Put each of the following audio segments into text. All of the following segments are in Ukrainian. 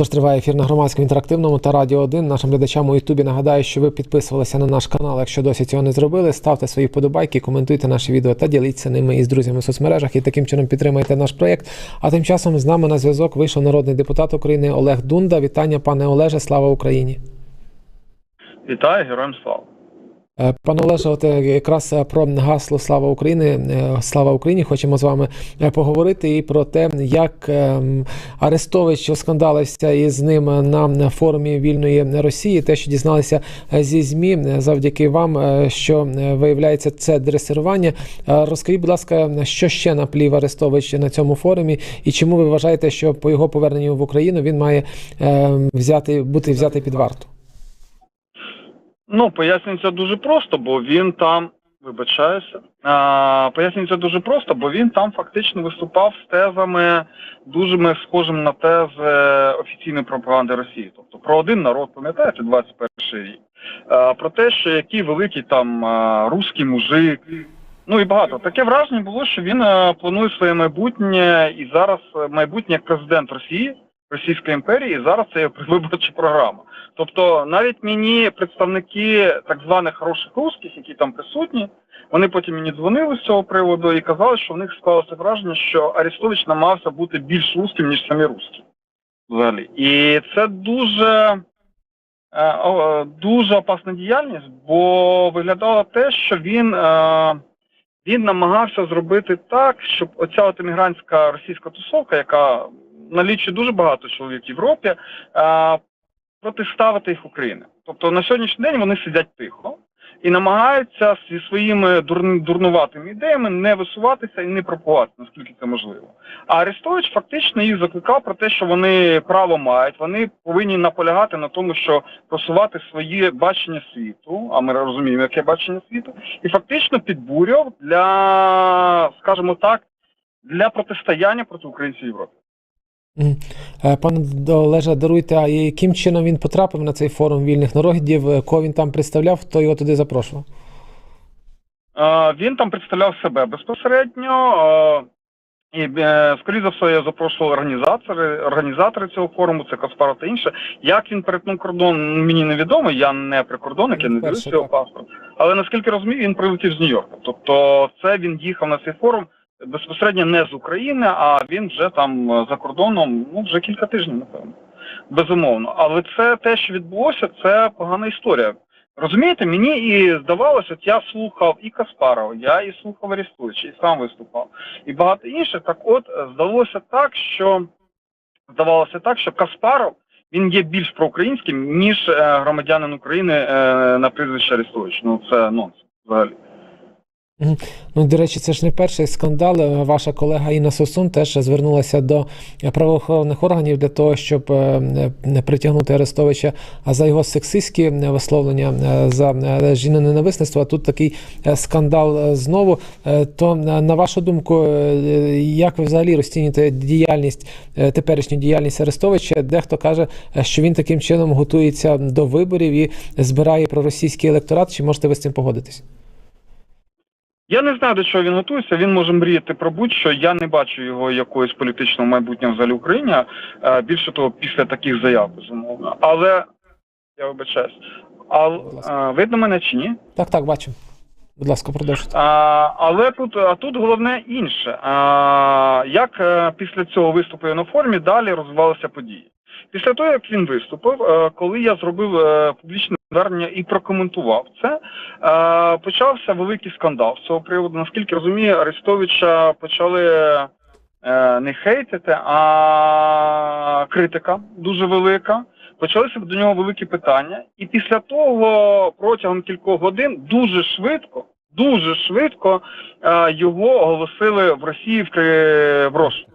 Отож, триває ефір на громадському інтерактивному та радіо 1. Нашим глядачам у Ютубі нагадаю, що ви підписувалися на наш канал. Якщо досі цього не зробили, ставте свої вподобайки, коментуйте наші відео та діліться ними із друзями в соцмережах і таким чином підтримайте наш проєкт. А тим часом з нами на зв'язок вийшов народний депутат України Олег Дунда. Вітання, пане Олеже, слава Україні. Вітаю, героям слава. Е, Пане Олеже, от е, якраз е, про гасло Слава Україні, слава Україні, хочемо з вами поговорити і про те, як ем, Арестович оскандалився із ним на форумі вільної Росії. Те, що дізналися зі ЗМІ, завдяки вам, що виявляється це дресирування. Розкажіть, будь ласка, що ще наплів Арестович на цьому форумі, і чому ви вважаєте, що по його поверненню в Україну він має е, взяти бути взятий під варту? Ну, пояснюється дуже просто, бо він там, вибачаюся, а, пояснюється дуже просто, бо він там фактично виступав з тезами дуже схожими на тези офіційної пропаганди Росії. Тобто про один народ, пам'ятаєте, 21 рік. А, про те, що який великий там а, руський мужик. Ну і багато. Таке враження було, що він планує своє майбутнє і зараз майбутнє як президент Росії, Російської імперії, і зараз це є виборча програма. Тобто навіть мені представники так званих хороших русських, які там присутні, вони потім мені дзвонили з цього приводу і казали, що в них склалося враження, що Арестович намагався бути більш русським, ніж самі русські. Взагалі. І це дуже, е, дуже опасна діяльність, бо виглядало те, що він, е, він намагався зробити так, щоб оця от емігрантська російська тусовка, яка налічує дуже багато чоловік в Європі, е, протиставити їх Україні. Тобто на сьогоднішній день вони сидять тихо і намагаються зі своїми дур... дурнуватими ідеями не висуватися і не пропагувати, наскільки це можливо. А Арестович фактично їх закликав про те, що вони право мають, вони повинні наполягати на тому, що просувати своє бачення світу, а ми розуміємо, яке бачення світу, і фактично підбурював для, скажімо так, для протистояння проти українців Європи. Е, Пане Олеже, даруйте, а яким чином він потрапив на цей форум вільних народів? Е, Кого він там представляв, хто його туди запрошував? Е, Він там представляв себе безпосередньо. І, скоріше за все, я запрошував організатори, організатори цього форуму, це Каспаров та інше. Як він перетнув кордон, мені невідомо. Я не прикордонник, я не дивлюся його паспорт. Але наскільки розумію, він прилетів з Нью-Йорка. Тобто, це він їхав на цей форум безпосередньо не з України, а він вже там е, за кордоном, ну вже кілька тижнів, напевно. Безумовно. Але це те, що відбулося, це погана історія. Розумієте, мені і здавалося, от я слухав і Каспарова, я і слухав Арестовича, і сам виступав, і багато інших. Так от е, здалося так, що здавалося так, що Каспаров він є більш проукраїнським, ніж е, громадянин України на прізвище Арестович. Ну це нонсенс взагалі. Ну, до речі, це ж не перший скандал. Е, Ваша колега Інна Сосун теж звернулася до правоохоронних органів для того, щоб е, е, притягнути Арестовича за його сексистські е, висловлення за жіноненависництво. А тут такий скандал знову. То на вашу думку, як ви взагалі розцінюєте діяльність теперішню діяльність Арестовича? Дехто каже, що він таким чином готується до виборів і збирає проросійський електорат. Чи можете ви з цим погодитись? Я не знаю, до чого він готується. Він може мріяти про будь-що. Я не бачу його якоїсь політичного майбутнього взагалі Україні. Більше того, після таких заяв, безумовно. Але я вибачаюсь. А видно мене чи ні? Так, так, бачу. Будь ласка, продовжуйте. А, але тут, а тут головне інше. А, як е, після цього виступу на форумі далі розвивалися події? Після того, як він виступив, е, коли я зробив е, публічне звернення і прокоментував це, е, почався великий скандал з цього приводу. Наскільки розумію, Арестовича почали е, не хейтити, а критика дуже велика. Почалися до нього великі питання, і після того протягом кількох годин дуже швидко, дуже швидко е, його оголосили в Росії в, в розшук.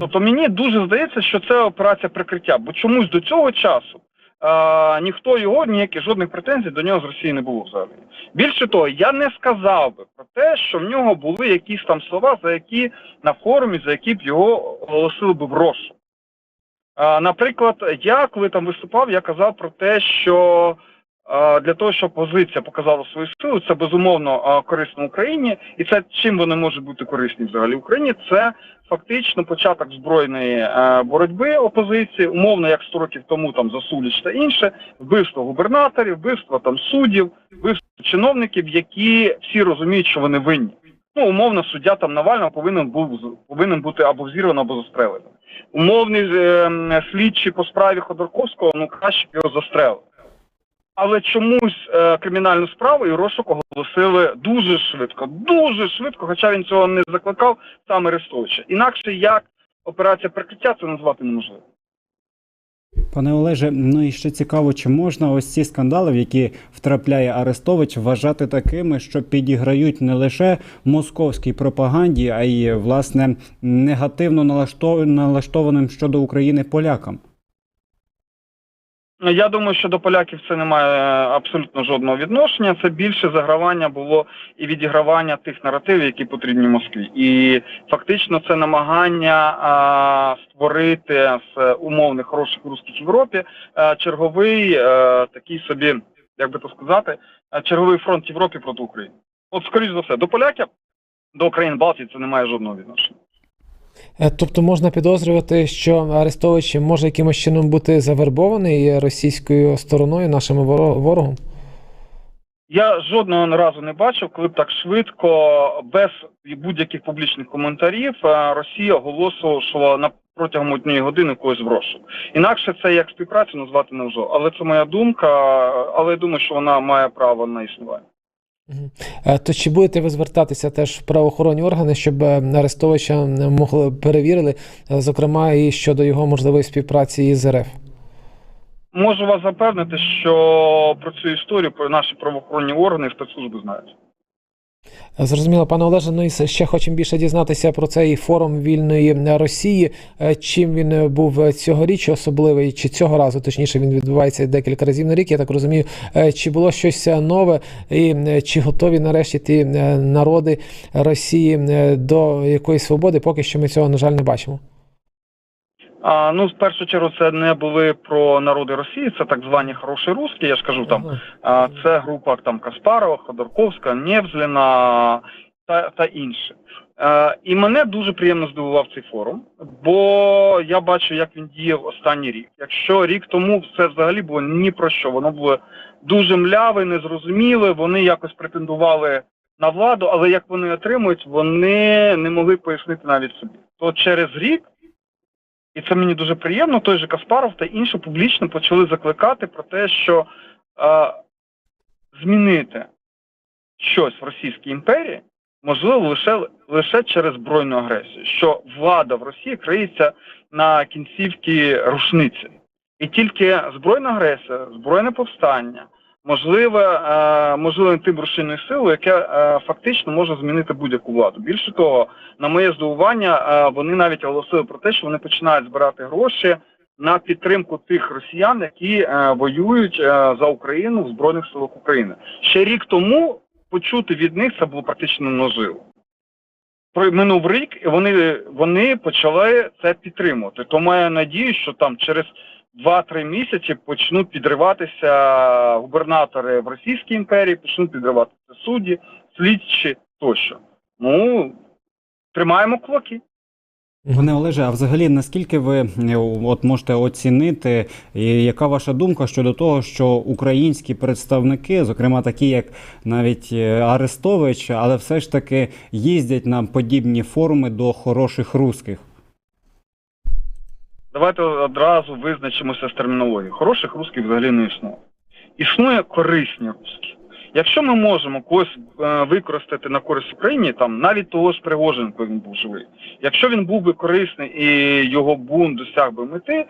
Тобто мені дуже здається, що це операція прикриття, бо чомусь до цього часу е, ніхто його, ніяких жодних претензій до нього з Росії не було взагалі. Більше того, я не сказав би про те, що в нього були якісь там слова, за які на форумі, за які б його оголосили б в розшук. Е, наприклад, я коли там виступав, я казав про те, що для того, щоб позиція показала свою силу, це безумовно корисно Україні, і це чим вони можуть бути корисні взагалі Україні. Це фактично початок збройної е, боротьби опозиції, умовно як 100 років тому там Засуліч та інше, вбивство губернаторів, вбивство там суддів, вбивство чиновників, які всі розуміють, що вони винні. Ну, умовно, суддя там Навального повинен був повинен бути або взірвано, або застрелено. Умовний е, слідчий по справі Ходорковського, ну краще б його застрелили. Але чомусь е, кримінальну справу і розшук оголосили дуже швидко, дуже швидко, хоча він цього не закликав сам Арестовича. Інакше як операція прикриття це назвати неможливо. Пане Олеже, ну і ще цікаво, чи можна ось ці скандали, в які втрапляє Арестович, вважати такими, що підіграють не лише московській пропаганді, а й власне негативно налаштов- налаштованим щодо України полякам. Я думаю, що до поляків це не має е, абсолютно жодного відношення. Це більше загравання було і відігравання тих наративів, які потрібні Москві. І фактично це намагання а, створити з умовних хороших русських Європі а, черговий е, такий собі, як би то сказати, е, черговий фронт Європі проти України. От, скоріш за все, до поляків, до країн Балтії це не має жодного відношення. Е, Тобто можна підозрювати, що Арестович може якимось чином бути завербований російською стороною, нашим ворогом? Я жодного разу не бачив, коли б так швидко, без будь-яких публічних коментарів, е, Росія оголошувала на протягом однієї години когось в. Інакше це як співпрацю назвати не можу. Але це моя думка, але я думаю, що вона має право на існування. Е, То чи будете ви звертатися теж в правоохоронні органи, щоб е, Арестовича могли перевірили, е, зокрема і щодо його можливої співпраці із РФ? Можу вас запевнити, що про цю історію про наші правоохоронні органи і спецслужби знають. Е, Зрозуміло, пане Олеже, ну і ще хочемо більше дізнатися про цей форум вільної Росії. Е, Чим він е, був цьогоріч особливий, чи цього разу, точніше, він відбувається декілька разів на рік, я так розумію. Е, Чи було щось е, нове, і е, чи готові нарешті ті е, народи Росії е, до якоїсь свободи? Поки що ми цього, на жаль, не бачимо. А, ну, в першу чергу, це не були про народи Росії, це так звані хороші русські, я ж кажу там. А, Це група там Каспарова, Ходорковська, Невзліна та, та інші. Е, І мене дуже приємно здивував цей форум, бо я бачу, як він діяв останній рік. Якщо рік тому все взагалі було ні про що, воно було дуже мляве, незрозуміле, вони якось претендували на владу, але як вони отримують, вони не могли пояснити навіть собі. То через рік, і це мені дуже приємно, той же Каспаров та інші публічно почали закликати про те, що е, змінити щось в Російській імперії можливо лише, лише через збройну агресію, що влада в Росії криється на кінцівці рушниці. І тільки збройна агресія, збройне повстання, можливе, е, можливе тим рушійною силою, яке е, фактично може змінити будь-яку владу. Більше того, на моє здивування, е, вони навіть оголосили про те, що вони починають збирати гроші на підтримку тих росіян, які воюють за Україну в Збройних силах України. Ще рік тому почути від них це було практично. Про- Минув рік, і вони, вони почали це підтримувати. То маю надію, що там через 2-3 місяці почнуть підриватися губернатори в Російській імперії, почнуть підриватися судді, слідчі тощо. Ну, тримаємо кулаки. Пане Олеже, а взагалі наскільки ви е, от можете оцінити, і яка ваша думка щодо того, що українські представники, зокрема такі, як навіть е, Арестович, але все ж таки їздять на подібні форуми до хороших русських? Давайте одразу визначимося з термінологією. Хороших русських взагалі не існує. Існує корисні русські. Якщо ми можемо когось е, використати на користь Україні, там навіть того ж Пригожина, коли він був живий, якщо він був би корисний і його бунт досяг би мети,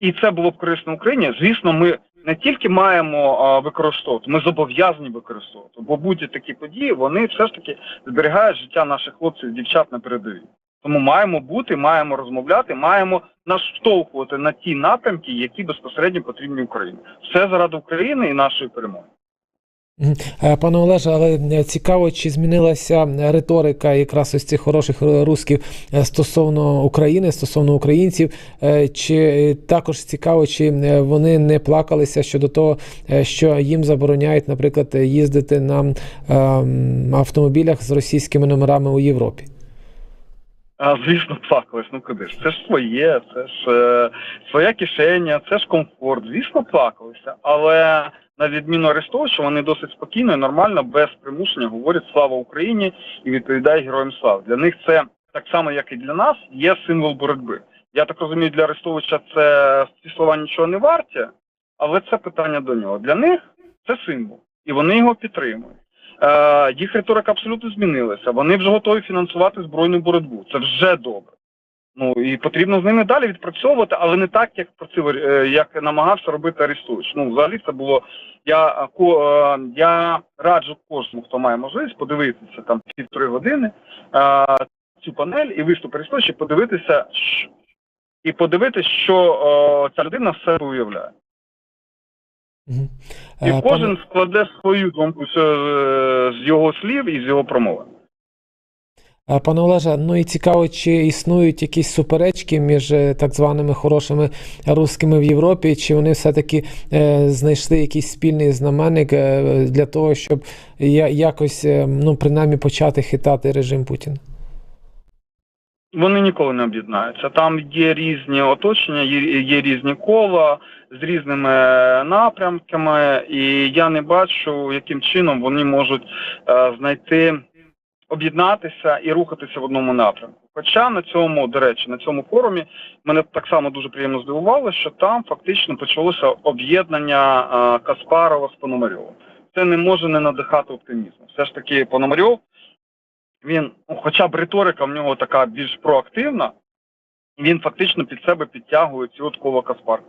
і це було б корисно Україні, звісно, ми не тільки маємо а, використовувати, ми зобов'язані використовувати. Бо будь-які такі події вони все ж таки зберігають життя наших хлопців і дівчат на передовій. Тому маємо бути, маємо розмовляти, маємо наштовхувати на ті напрямки, які безпосередньо потрібні Україні. Все заради України і нашої перемоги. Е, Пане Олеже, але е, цікаво, чи змінилася риторика якраз ось цих хороших е, е, стосовно України, стосовно українців, Е, чи також цікаво, чи е, вони не плакалися щодо того, е, що їм забороняють, наприклад, їздити на ем, автомобілях з російськими номерами у Європі? А, звісно, плакались. Ну куди ж? Це ж своє, це ж е, своя кишеня, це ж комфорт. Звісно, плакалися. Але на відміну Арестовича, вони досить спокійно і нормально, без примушення говорять слава Україні і відповідають героям слави. Для них це так само, як і для нас, є символ боротьби. Я так розумію, для Арестовича це ці слова нічого не варті, але це питання до нього. Для них це символ, і вони його підтримують. Е, їх риторика абсолютно змінилася. Вони вже готові фінансувати збройну боротьбу. Це вже добре. Ну і потрібно з ними далі відпрацьовувати, але не так, як просив, е, як намагався робити Арестович. Ну, взагалі це було. Я е, я раджу кожному, хто має можливість, подивитися там півтори години цю панель і виступ Арестовича, подивитися, що, і подивитися, що ця людина в себе уявляє. Мгм. І Е, кожен складе свою думку з, е, його слів і з його промови. Пане Олеже, ну і цікаво, чи існують якісь суперечки між е, так званими хорошими русскими в Європі, чи вони все-таки е, знайшли якийсь спільний знаменник для того, щоб я, якось, ну, принаймні, почати хитати режим Путіна? Вони ніколи не об'єднаються. Там є різні оточення, є, різні кола з різними напрямками, і я не бачу, яким чином вони можуть е, знайти, об'єднатися і рухатися в одному напрямку. Хоча на цьому, до речі, на цьому форумі мене так само дуже приємно здивувало, що там фактично почалося об'єднання е, Каспарова з Пономарьовим. Це не може не надихати оптимізму. Все ж таки, Пономарьов він, ну, хоча б риторика в нього така більш проактивна, він фактично під себе підтягує ці от кова Каспар.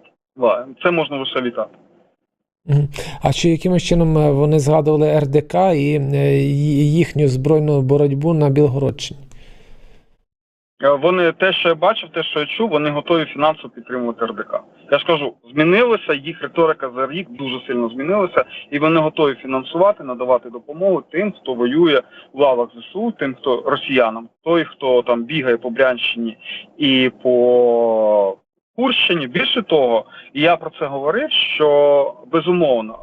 Це можна лише вітати. А чи якимось чином е, вони згадували РДК і е, їхню збройну боротьбу на Білгородщині? Е, Вони те, що я бачив, те, що я чув, вони готові фінансово підтримувати РДК. Я ж кажу, змінилося, їх риторика за рік дуже сильно змінилася, і вони готові фінансувати, надавати допомогу тим, хто воює в лавах ЗСУ, тим, хто росіянам, той, хто там бігає по Брянщині і по Курщині. Більше того, і я про це говорив, що безумовно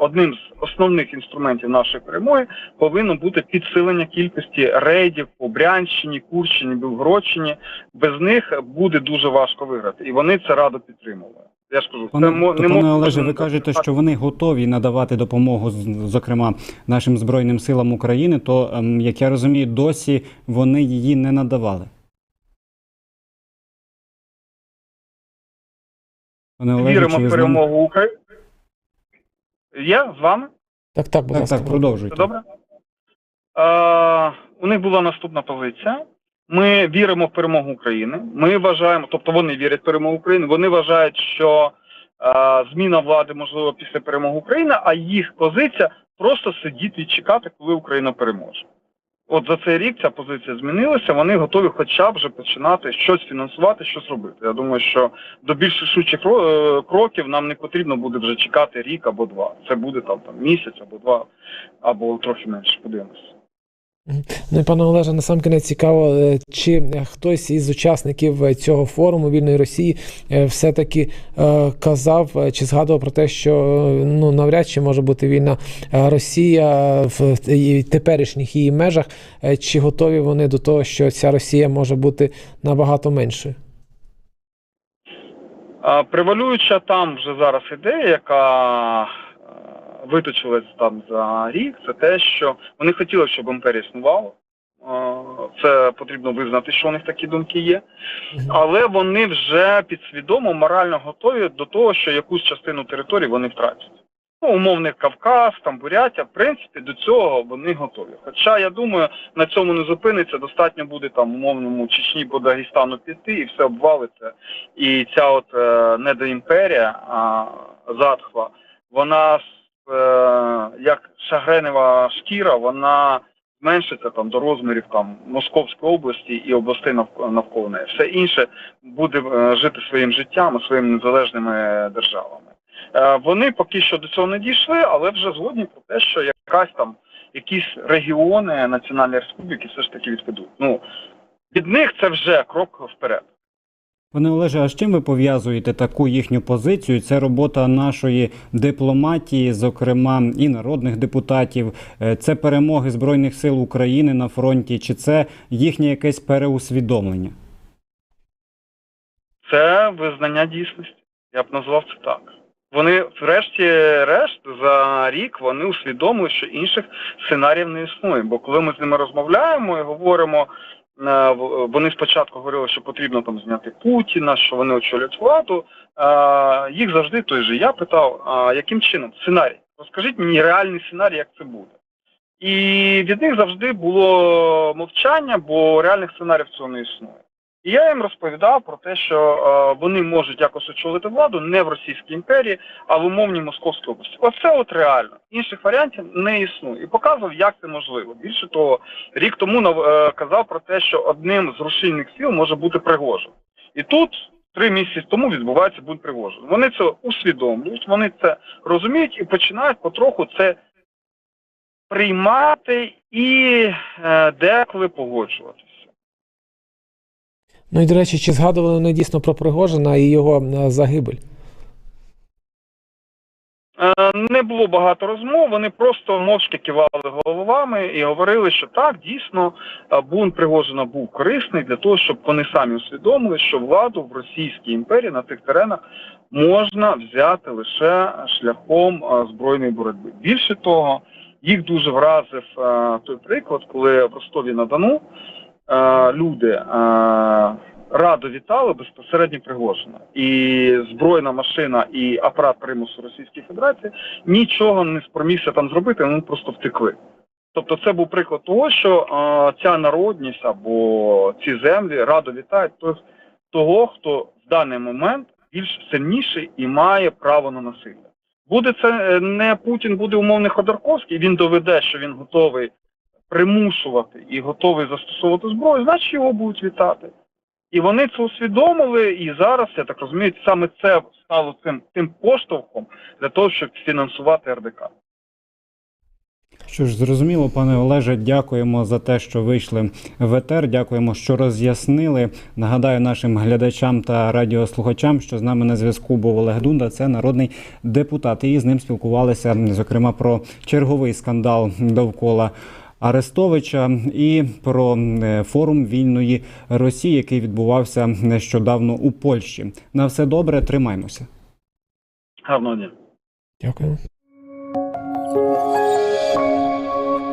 одним з основних інструментів нашої перемоги повинно бути підсилення кількості рейдів по Брянщині, Курщині, Білгородщині. Без них буде дуже важко виграти, і вони це радо підтримували. Я ж кажу, Пане, це то, не пане Олеже, ви кажете, що вони готові надавати допомогу, зокрема нашим збройним силам України. То ем, як я розумію, досі вони її не надавали. Пане Олеже, віримо чи ви в з нами? перемогу України. Я з вами. Так, так, будь Так, ласка. так, продовжуйте. Добре? Е, у них була наступна позиція. Ми віримо в перемогу України. Ми вважаємо, тобто вони вірять в перемогу України. Вони вважають, що е, зміна влади можлива після перемоги України, а їх позиція просто сидіти і чекати, коли Україна переможе. От за цей рік ця позиція змінилася. Вони готові, хоча б вже починати щось фінансувати, щось робити. Я думаю, що до більш рішучих е, кроків нам не потрібно буде вже чекати рік або два. Це буде там, там місяць або два, або трохи менше. Подивимося. Ну і пане Олеже, насамкінець цікаво, е, чи е, хтось із учасників е, цього форуму вільної Росії все-таки казав чи згадував про те, що ну навряд чи може бути вільна Росія в теперішніх її межах, чи готові вони до того, що ця Росія може бути набагато меншою? Превалююча там вже зараз ідея, яка виточилась там за рік, це те, що вони хотіли, щоб імперія існувала. Це потрібно визнати, що у них такі думки є. Але вони вже підсвідомо морально готові до того, що якусь частину території вони втратять. Ну, умовний Кавказ, там Бурятія, в принципі, до цього вони готові. Хоча я думаю, на цьому не зупиниться. Достатньо буде там умовному Чечні або Дагестану піти, і все обвалиться. І ця от е, недоімперія а, затхва, вона як шагренева шкіра, вона зменшиться там до розмірів там Московської області і областей навколо, неї. Все інше буде е, жити своїм життям своїми незалежними державами. Е, Вони поки що до цього не дійшли, але вже згодні про те, що якась там якісь регіони Національної Республіки все ж таки відведуть. Ну від них це вже крок вперед. Пане Олеже, а з чим ви пов'язуєте таку їхню позицію? Це робота нашої дипломатії, зокрема і народних депутатів, Е, це перемоги Збройних сил України на фронті, чи це їхнє якесь переусвідомлення? Це визнання дійсності. Я б назвав це так. Вони, врешті-решт, за рік вони усвідомили, що інших сценаріїв не існує. Бо коли ми з ними розмовляємо і говоримо, вони спочатку говорили, що потрібно там зняти Путіна, що вони очолюють владу. Їх завжди той же. Я питав, а яким чином? Сценарій. Розкажіть мені реальний сценарій, як це буде. І від них завжди було мовчання, бо реальних сценаріїв цього не існує. І я їм розповідав про те, що е, вони можуть якось очолити владу не в Російській імперії, а в умовній Московській області. Оце от реально. Інших варіантів не існує. І показував, як це можливо. Більше того, рік тому е, казав про те, що одним з рушійних сил може бути Пригожин. І тут три місяці тому відбувається бунт Пригожин. Вони це усвідомлюють, вони це розуміють і починають потроху це приймати і е, деколи погоджуватися. Ну і до речі, чи згадували вони дійсно про Пригожина і його е, загибель? Е, Не було багато розмов, вони просто мовчки кивали головами і говорили, що так, дійсно, е, бунт Пригожина був корисний для того, щоб вони самі усвідомили, що владу в Російській імперії на цих теренах можна взяти лише шляхом збройної боротьби. Більше того, їх дуже вразив той приклад, коли в Ростові на Дону люди е, радо вітали безпосередньо Пригожина. І збройна машина, і апарат примусу Російської Федерації нічого не спромігся там зробити, вони просто втекли. Тобто це був приклад того, що е, ця народність або ці землі радо вітають того, хто в даний момент більш сильніший і має право на насилля. Буде це е, не Путін, буде умовний Ходорковський, він доведе, що він готовий примушувати і готовий застосовувати зброю, значить його будуть вітати. І вони це усвідомили, і зараз, я так розумію, саме це стало цим тим поштовхом для того, щоб фінансувати РДК. Що ж, зрозуміло, пане Олеже, дякуємо за те, що вийшли в етер. Дякуємо, що роз'яснили. Нагадаю нашим глядачам та радіослухачам, що з нами на зв'язку був Олег Дунда, це народний депутат. І з ним спілкувалися, зокрема, про черговий скандал довкола. Арестовича і про е, форум вільної Росії, який відбувався нещодавно у Польщі. На все добре, тримаймося. Гарного дня. Дякую.